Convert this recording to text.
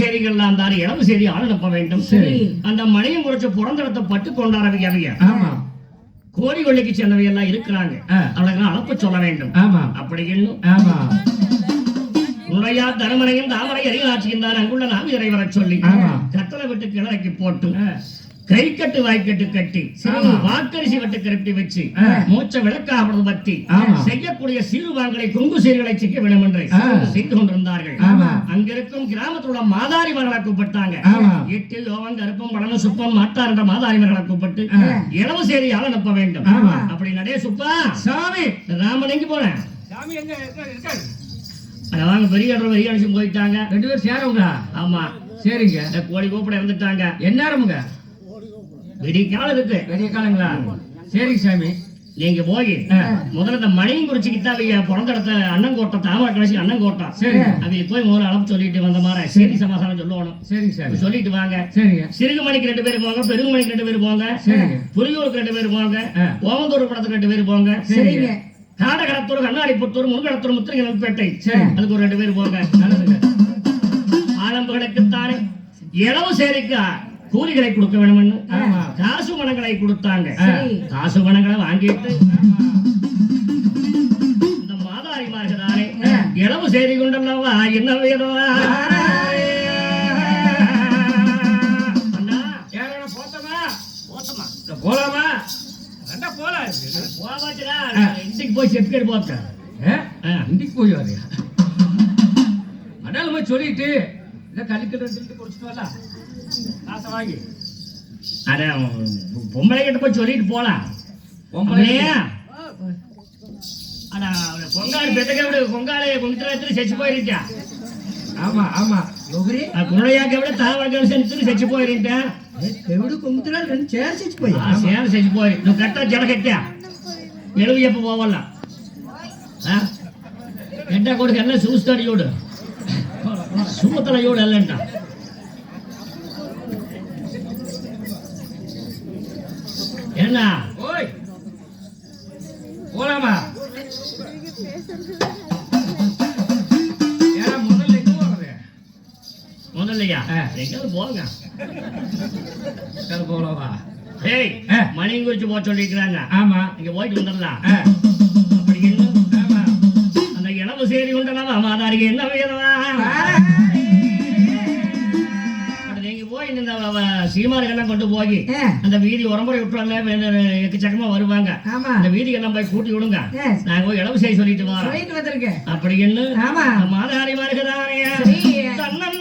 செய்திகள் எல்லாம் தாரு இளவு செய்தி ஆள் வேண்டும். சரி. அந்த மணியும் குறைச்ச புறந்தடத்தை பட்டு கொண்டாடவை அவைய கோரி கொள்ளைக்கு எல்லாம் இருக்கிறாங்க. அவளுக்கு அனுப்ப சொல்ல வேண்டும். அப்படி இன்னும் ஆமா. தருமனையும் தாமரை அறிவாட்சியும் தான் அங்குள்ள நாவிதரை வரச் சொல்லி. கத்தலை விட்டு கிளறக்கி போட்டு ஆ. கை கட்டு வாய்க்கட்டு கட்டி ஆமா. வாக்கரிசி வட்டு கரட்டி வச்சு. மூச்ச விளக்காவது பத்தி. செய்யக்கூடிய சிறுவாங்களை குங்கு சீர்களை சிக்க வேண்டும் என்று. செய்து கொண்டிருந்தார்கள். அங்கிருக்கும் கிராமத்தில் உள்ள மாதாரி மகளை கூப்பிட்டாங்க. எட்டு யோவன் கருப்பம் பழனும் சுப்பம் மாட்டார் என்ற மாதாரி மகளை கூப்பிட்டு. இளவு செய்தி ஆள் அனுப்ப வேண்டும். அப்படி நடே சுப்பா சாமி ராமன் எங்க போனேன் சாமி எங்க இருக்காரு. அவங்க பெரிய பெரிய அடிச்சு போயிட்டாங்க ரெண்டு பேரும் சேரவங்க ஆமா சரிங்க கோழி கூப்பிட இருந்துட்டாங்க எந்நேரமுங்க விடிய காலம் இருக்கு. பெரிய காலங்களா? சரிங்க சாமி. நீங்க போய். முதல்ல இந்த மணியும் குறிச்சிக்கிட்டு அவங்க பிறந்த இடத்த அண்ணங்கோட்டை தாமரை கடைசி அண்ணங்கோட்டை சரி. அவங்க போய் முதல்ல அளப்பு சொல்லிட்டு வந்த மாதிரி. செய்தி சமாசாரம் சொல்லணும். சரிங்க சாமி. சொல்லிட்டு வாங்க. சரிங்க சிறுகு மணிக்கு ரெண்டு பேர் போங்க பெருகு மணிக்கு ரெண்டு பேர் போங்க. சரிங்க. புலியூருக்கு ரெண்டு பேர் போங்க. ஓமந்தூர் படத்துக்கு ரெண்டு பேர் போங்க. சரிங்க. காடகடத்தூர் கண்ணாடிப்புத்தூர் முருகடத்தூர் முத்திரங்கல்பேட்டை சரி. அதுக்கு ஒரு ரெண்டு பேர் போங்க. நல்லதுங்க. ஆலம்புகளுக்குத்தானே. இளவு சேரிக்கு. கூலிகளை கொடுக்க வேணும்னு. காசு பணங்களை கொடுத்தாங்க. காசு பணங்களை வாங்கிட்டு. இந்த மாதாரிமார்களானே இளவு செய்தி கொண்டல்லவா என்ன போத்தமா? போலாமா போலாம் போவாச்சுடா இன்றைக்கு போய் செப்கேட் போத்தேன் ஆ. இண்டிக்கு போய் வரையா? மடால போய் சொல்லிட்டு கலிக்கல் ரெண்டு குடிச்சிட்டு வரலாம். ನಾಶವಾಗಿ ಅರೆ ಬೊಂಬಳೆ ಇಟ್ಕೊಂಡು ಚೊಲೀಟ್ ಪೋಲ బొమ్మలయ్యా అలా కొంగాడు బెతకెవడు కొంగాడు కొంగితలు ఎత్తులు చచ్చిపోయారింట. ఆమా ఆమా. ఒకరి ఆ గుణయ్యాకి ఎవడ తావాగలిసి ఎత్తులు చచ్చిపోయారింట. ఎవడు కొంగితలు రెండు చేయాలి చచ్చిపోయి ఆ చేయాలి చచ్చిపోయి నువ్వు కట్ట జలకెట్టా. ఎడుగు చెప్ప పోవాల గంట కొడుకు ఎలా చూస్తాడు చూడు. చూతల చూడు వెళ్ళంట என்ன? ஓய். போலாமா? முதல்லையா? ஆ. எங்காவது போங்க. போலாமா? ஏய். மணியும் குறிச்சு போக சொல்லியிருக்கிறாங்க. ஆமா. இங்க போயிட்டு வந்துடலாம். அப்படி ஆமா. அந்த இளவு சேரி உண்டனவா மாதாரிக்கு என்ன வேணுமா? இந்த சீமார்கள்லாம் கொண்டு போய் அந்த வீதி உரம்புரை விட்டுறாங்க எக்கச்சக்கமா வருவாங்க. அந்த வீதிக்கெல்லாம் போய் கூட்டி விடுங்க. நாங்க போய் இளவு செய்ய சொல்லிட்டு வரோம். வந்திருக்கேன். அப்படி என்ன? ஆமா. மாதாரி மாறுகிறாரே சரி. தன்னன்